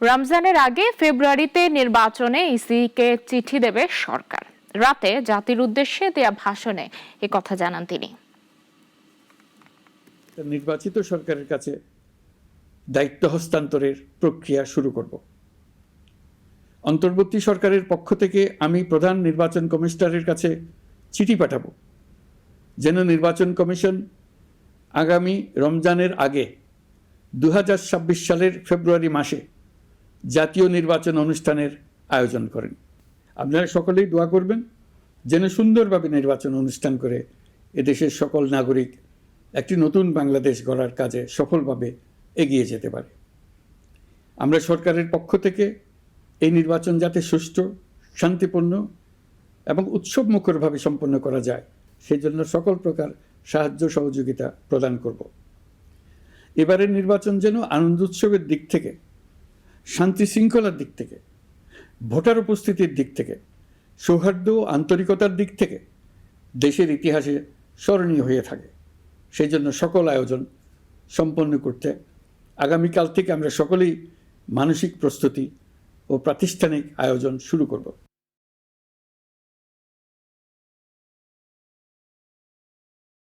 রমজানের আগে ফেব্রুয়ারিতে নির্বাচনে ইসিকে চিঠি দেবে সরকার। রাতে জাতির উদ্দেশ্যে দেয়া ভাষণে এ কথা জানান তিনি। নির্বাচিত সরকারের কাছে দায়িত্ব হস্তান্তরের প্রক্রিয়া শুরু করব। অন্তর্বর্তী সরকারের পক্ষ থেকে আমি প্রধান নির্বাচন কমিশনারের কাছে চিঠি পাঠাবো। যেন নির্বাচন কমিশন আগামী রমজানের আগে দু হাজার ছাব্বিশ সালের ফেব্রুয়ারি মাসে জাতীয় নির্বাচন অনুষ্ঠানের আয়োজন করেন। আপনারা সকলেই দোয়া করবেন যেন সুন্দরভাবে নির্বাচন অনুষ্ঠান করে এদেশের সকল নাগরিক একটি নতুন বাংলাদেশ গড়ার কাজে সফলভাবে এগিয়ে যেতে পারে। আমরা সরকারের পক্ষ থেকে এই নির্বাচন যাতে সুষ্ঠু, শান্তিপূর্ণ এবং উৎসব মুখরভাবে সম্পন্ন করা যায় সেই জন্য সকল প্রকার সাহায্য সহযোগিতা প্রদান করব। এবারের নির্বাচন যেন আনন্দ উৎসবের দিক থেকে শান্তি শৃঙ্খলার দিক থেকে, ভোটার উপস্থিতির দিক থেকে, সৌহার্দ্য আন্তরিকতার দিক থেকে দেশের ইতিহাসে স্মরণীয় হয়ে থাকে। সেই জন্য সকল আয়োজন সম্পন্ন করতে আগামীকাল থেকে আমরা সকলেই মানসিক প্রস্তুতি ও প্রাতিষ্ঠানিক আয়োজন শুরু করব।